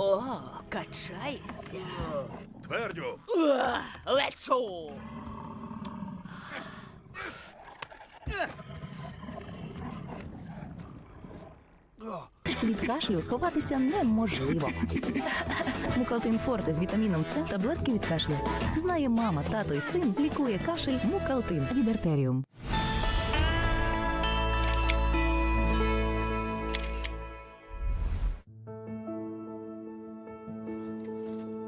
О, качайся. Твердю! Уа, Лечу. Від кашлю сховатися неможливо. Мукалтин Форте з вітаміном С таблетки від кашлю. Знає мама, тато і син лікує кашель Мукалтин від артеріум.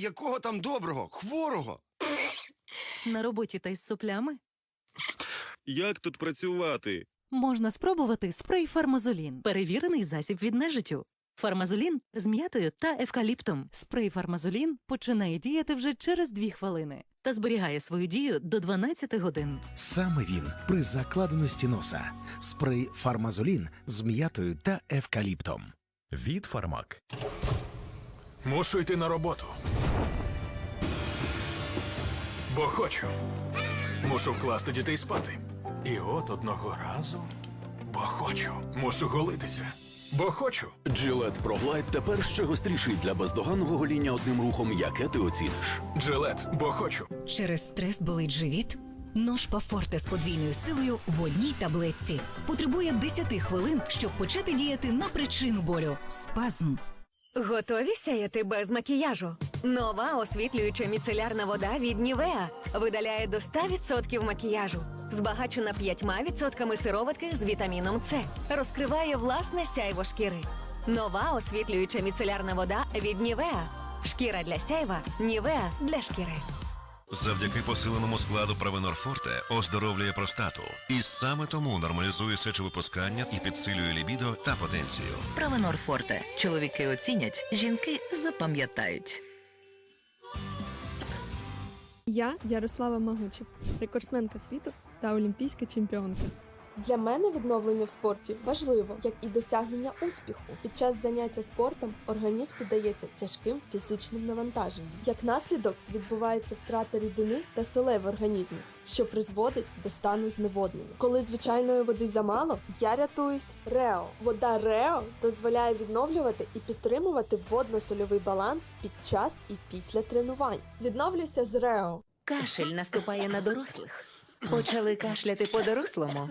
Якого там доброго, хворого? На роботі та із соплями Як тут працювати? можна спробувати спрей Фармазолін. Перевірений засіб від нежиттю. Фармазолін з м'ятою та евкаліптом. Спрей Фармазолін починає діяти вже через 2 хвилини та зберігає свою дію до 12 годин. Саме він при закладеності носа. Спрей Фармазолін з м'ятою та евкаліптом. Від Фармак. Мушу йти на роботу. Бо хочу. Мушу вкласти дітей спати. І от одного разу. Бо хочу. Мушу голитися. Бо хочу. Джилет ProGlide тепер ще гостріший для бездоганного гоління одним рухом, яке ти оціниш. Джилет, бо хочу. Через стрес болить живіт? Ножпа Форте з подвійною силою в одній таблетці. Потребує 10 хвилин, щоб почати діяти на причину болю спазм. Готові сяяти без макіяжу? Нова освітлююча міцелярна вода від Нівеа видаляє до 100% макіяжу. Збагачена 5% сироватки з вітаміном С. Розкриває власне сяйво шкіри. Нова освітлююча міцелярна вода від Нівеа. Шкіра для сяйва, Нівеа для шкіри. Завдяки посиленому складу Провенор Форте оздоровлює простату. І саме тому нормалізує сечовипускання і підсилює лібідо та потенцію. Правонор Форте. Чоловіки оцінять, жінки запам'ятають. Я Ярослава Магучів, рекордсменка світу та олімпійська чемпіонка. Для мене відновлення в спорті важливо, як і досягнення успіху. Під час заняття спортом організм піддається тяжким фізичним навантаженням. Як наслідок відбувається втрата рідини та солей в організмі, що призводить до стану зневоднення. Коли звичайної води замало, я рятуюсь Рео. Вода Рео дозволяє відновлювати і підтримувати водно-сольовий баланс під час і після тренувань. Відновлюся з Рео. Кашель наступає на дорослих. Почали кашляти по-дорослому.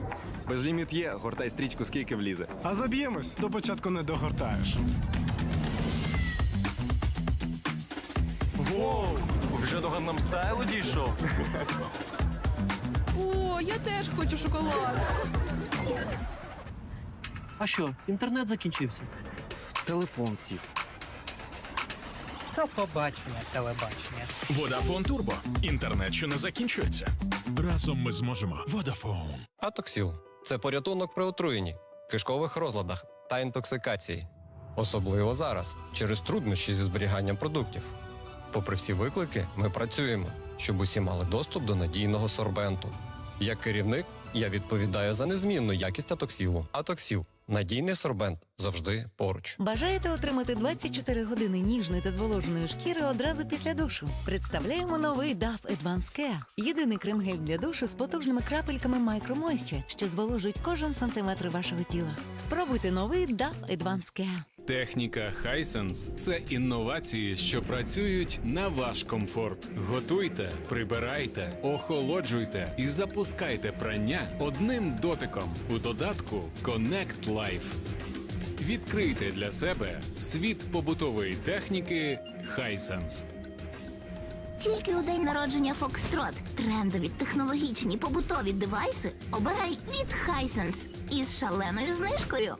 Безліміт є, гортай стрічку, скільки влізе. А заб'ємось, до початку не догортаєш. Воу! Вже до Гамнам стайлу дійшов. О, я теж хочу шоколад. А що, інтернет закінчився? Телефон сів. Та побачення, телебачення. Водафон Турбо. Інтернет, що не закінчується. Разом ми зможемо. Водафон. Атоксіл це порятунок при отруєнні, кишкових розладах та інтоксикації. Особливо зараз, через труднощі зі зберіганням продуктів. Попри всі виклики, ми працюємо, щоб усі мали доступ до надійного сорбенту. Як керівник, я відповідаю за незмінну якість атоксілу. Атоксіл надійний сорбент завжди поруч. Бажаєте отримати 24 години ніжної та зволоженої шкіри одразу після душу? Представляємо новий DAF Advanced Care. Єдиний крем-гель для душу з потужними крапельками Moisture, що зволожують кожен сантиметр вашого тіла. Спробуйте новий DAF Advanced Care. Техніка Hisense – це інновації, що працюють на ваш комфорт. Готуйте, прибирайте, охолоджуйте і запускайте прання одним дотиком у додатку Connect Life. Відкрийте для себе світ побутової техніки Hisense. тільки у день народження Фокстрот. Трендові технологічні побутові девайси обирай від Hisense із шаленою знижкою.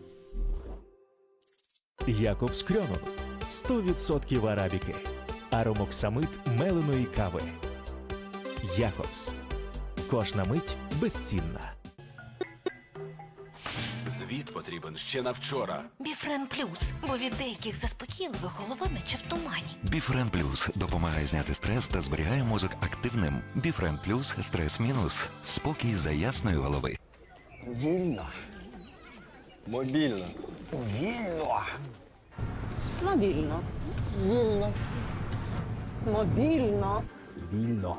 Якобс Крьонун 100% арабіки. Аромоксамит меленої кави. Якобс. Кожна мить безцінна. Звіт потрібен ще на вчора. Біфрен плюс, бо від деяких заспокійливих голова наче в тумані. Біфрен Плюс допомагає зняти стрес та зберігає мозок активним. Біфрен Плюс стрес мінус. Спокій за ясної голови. Вільно. Мобільно. Вільно. Мобільно. Вільно. Мобільно. Вільно.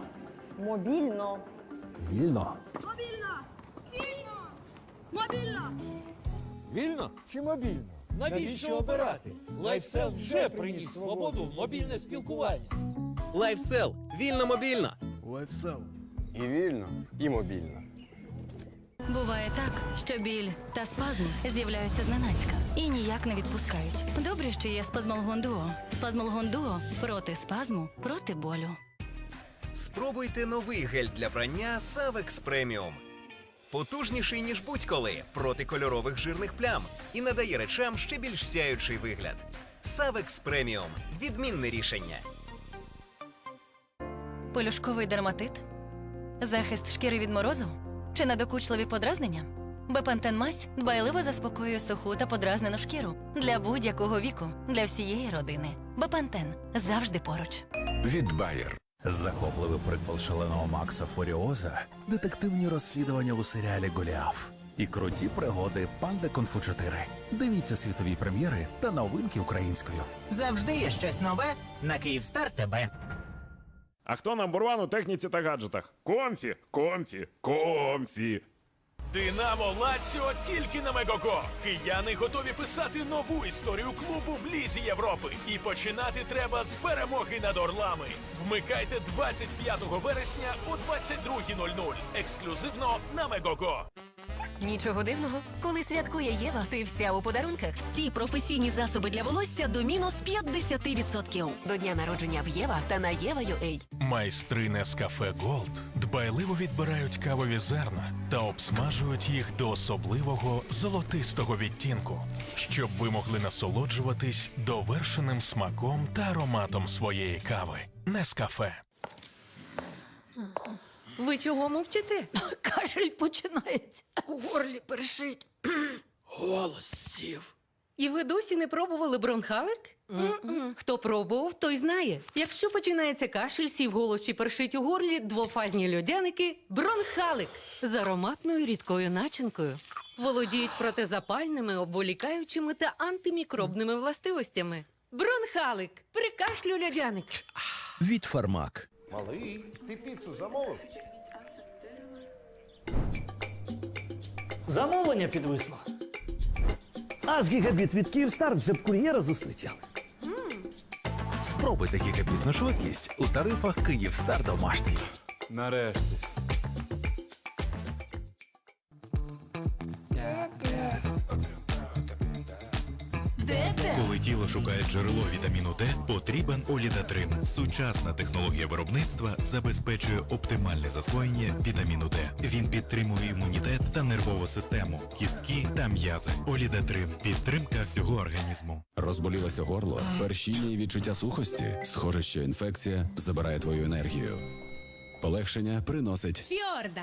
Мобільно. Вільно. Мобільно. Вільно чи мобільно? Навіщо обирати? Лайфсел вже приніс свободу в мобільне спілкування. Лайфсел. Вільно мобільно. Лайфсел. І вільно, і мобільно. Буває так, що біль та спазм з'являються зненацька і ніяк не відпускають. Добре, що є спазмолгон дуо. Спазмолгон дуо проти спазму, проти болю. Спробуйте новий гель для прання Savex Premium. Потужніший, ніж будь-коли, проти кольорових жирних плям і надає речам ще більш сяючий вигляд. Savex Premium – відмінне рішення. Полюшковий дерматит? Захист шкіри від морозу? Чи надокучливі подразнення? Бепантен мазь дбайливо заспокоює суху та подразнену шкіру для будь-якого віку, для всієї родини. Бепантен завжди поруч. Від Bayer. Захопливий приквел шаленого Макса Фуріоза, детективні розслідування у серіалі Голіаф і круті пригоди Панда Конфу 4. Дивіться світові прем'єри та новинки українською. Завжди є щось нове на Київстар ТБ. А хто ван у техніці та гаджетах? Комфі, комфі, комфі. Динамо Лаціо тільки на Мегого. Кияни готові писати нову історію клубу в Лізі Європи. І починати треба з перемоги над Орлами. Вмикайте 25 вересня о 22.00. Ексклюзивно на Мегого. Нічого дивного, коли святкує Єва, ти вся у подарунках. Всі професійні засоби для волосся до мінус 50%. До дня народження в Єва та на Єва.ua. Майстри Нескафе Голд дбайливо відбирають кавові зерна та обсмажують їх до особливого золотистого відтінку, щоб ви могли насолоджуватись довершеним смаком та ароматом своєї кави. Нескафе. Ви чого мовчите? Кашель починається. У горлі першить. Голос сів. І ви досі не пробували бронхалик? Хто пробував, той знає. Якщо починається кашель, сів голос чи першить у горлі, двофазні льодяники бронхалик з ароматною рідкою начинкою. Володіють протизапальними, обволікаючими та антимікробними властивостями. Бронхалик при кашлю льодяник. Від Фармак. Малий, ти піцу замовив? Замовлення підвисло. Аж гігабіт від Київстар вже б кур'єра зустрічали. Спробуйте гігабітну швидкість у тарифах Київстар домашній. Нарешті. Шукає джерело вітаміну Д, потрібен Олідатрим. Сучасна технологія виробництва забезпечує оптимальне засвоєння вітаміну Д. Він підтримує імунітет та нервову систему, кістки та м'язи. Олідатрим підтримка всього організму. Розболілося горло, першіння і відчуття сухості. Схоже, що інфекція забирає твою енергію. Полегшення приносить Фьорда.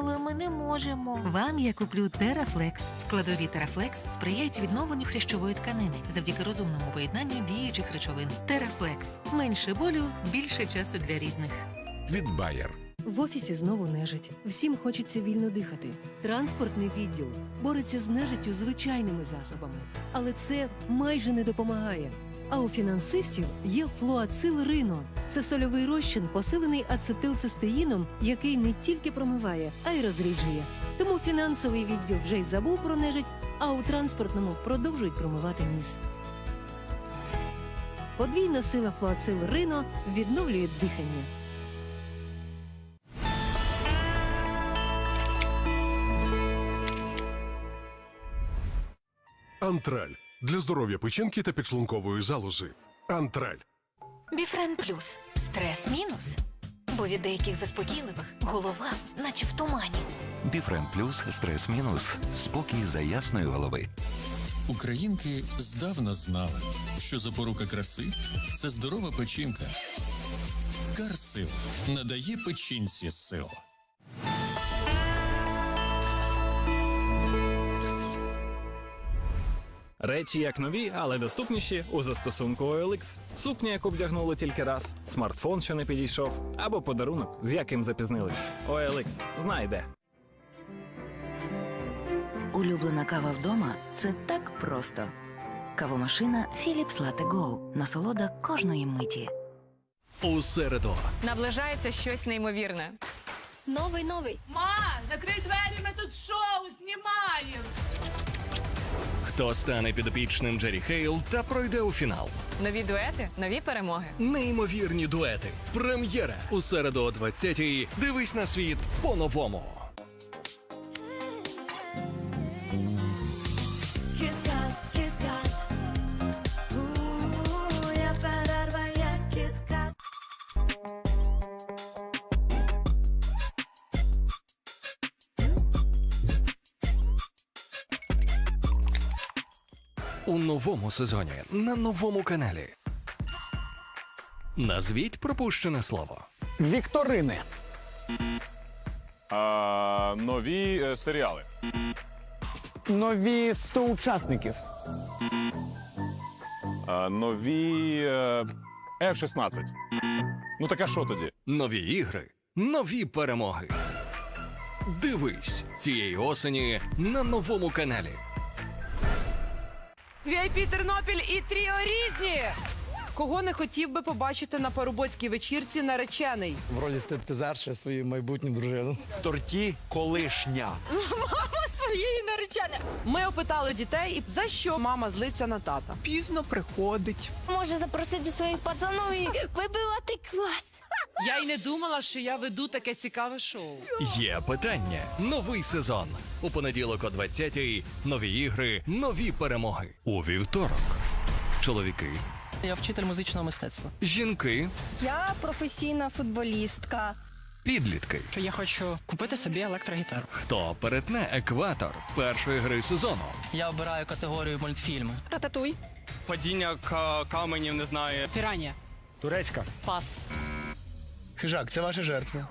Але ми не можемо. Вам я куплю Терафлекс. Складові Терафлекс сприяють відновленню хрящової тканини завдяки розумному поєднанню діючих речовин. Терафлекс менше болю, більше часу для рідних. Від Bayer. В офісі знову нежить. Всім хочеться вільно дихати. Транспортний відділ бореться з нежиттю звичайними засобами, але це майже не допомагає. А у фінансистів є флуацил Рино. Це сольовий розчин, посилений ацетилцистеїном, який не тільки промиває, а й розріджує. Тому фінансовий відділ вже й забув про нежить, а у транспортному продовжують промивати ніс. Подвійна сила флуацил Рино відновлює дихання. Антраль для здоров'я печінки та підшлункової залози. Антраль. Біфрен плюс. Стрес мінус. Бо від деяких заспокійливих голова, наче в тумані. Біфрен плюс стрес мінус. Спокій за ясної голови. Українки здавна знали, що запорука краси це здорова печінка. Карсил надає печінці сил. Речі як нові, але доступніші у застосунку OLX. Сукня, яку вдягнули тільки раз, смартфон, що не підійшов, або подарунок, з яким запізнились. OLX. знайде. Улюблена кава вдома це так просто. Кавомашина Philips Latte Go. Насолода кожної миті. У середу Наближається щось неймовірне. Новий новий. Ма, закрий двері, ми тут шоу знімаємо. Хто стане підопічним Джері Хейл та пройде у фінал. Нові дуети, нові перемоги. Неймовірні дуети. Прем'єра у середу о 20-й. Дивись на світ по-новому. У новому сезоні на новому каналі. Назвіть пропущене слово. Вікторини. А, нові е, серіали. Нові 100 учасників. А, нові е, F-16. Ну так а що тоді? Нові ігри, нові перемоги. Дивись цієї осені на новому каналі. VIP Тернопіль і Тріо різні. Кого не хотів би побачити на парубоцькій вечірці наречений? В ролі стриптизерши свою майбутню дружину. В торті колишня. Мама своєї нареченої. Ми опитали дітей, за що мама злиться на тата. Пізно приходить. Може запросити своїх пацанів і вибивати клас. Я й не думала, що я веду таке цікаве шоу. Є питання. Новий сезон. У понеділок о 20-й. Нові ігри, нові перемоги. У вівторок. Чоловіки, Я вчитель музичного мистецтва. жінки, Я професійна футболістка. підлітки. Що я хочу купити собі електрогітару. Хто перетне екватор першої гри сезону? Я обираю категорію мультфільми. Рататуй. Падіння каменів не знаю. Піранія. Турецька. Пас. Хижак, це ваша жертва.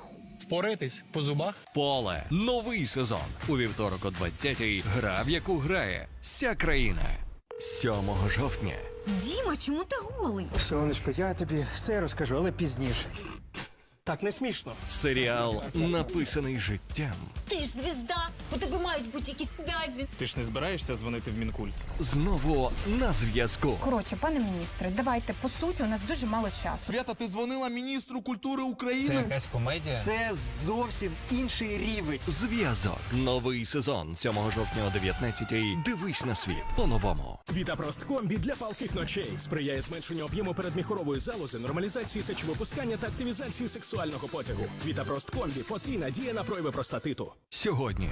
Впораєтесь по зубах. Поле. Новий сезон. У вівторок о 20-й. Гра, в яку грає вся країна. 7 жовтня. Діма, чому ти голий? Сонечко, я тобі все розкажу, але пізніше. Так не смішно. Серіал написаний життям. Ти ж звізда, у тебе мають бути якісь зв'язі. Ти ж не збираєшся дзвонити в мінкульт? Знову на зв'язку. Коротше, пане міністре, давайте по суті, у нас дуже мало часу. Свята, ти дзвонила міністру культури України? комедія. Це зовсім інший рівень. Зв'язок. Новий сезон 7 жовтня о 19-й. Дивись на світ по-новому. Вітапрост комбі для палких ночей сприяє зменшенню об'єму передміхорової залози, нормалізації сечовипускання та активізації сексуального потягу. Вітапрост комбі потрійна дія на прояви простатиту. Сьогодні,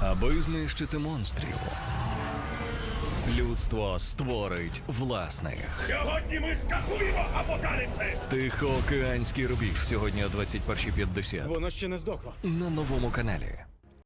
аби знищити монстрів, людство створить власних. Сьогодні ми скасуємо апокаліпсис! Тихоокеанський рубіж сьогодні о 21.50 Воно ще не здохло. на новому каналі.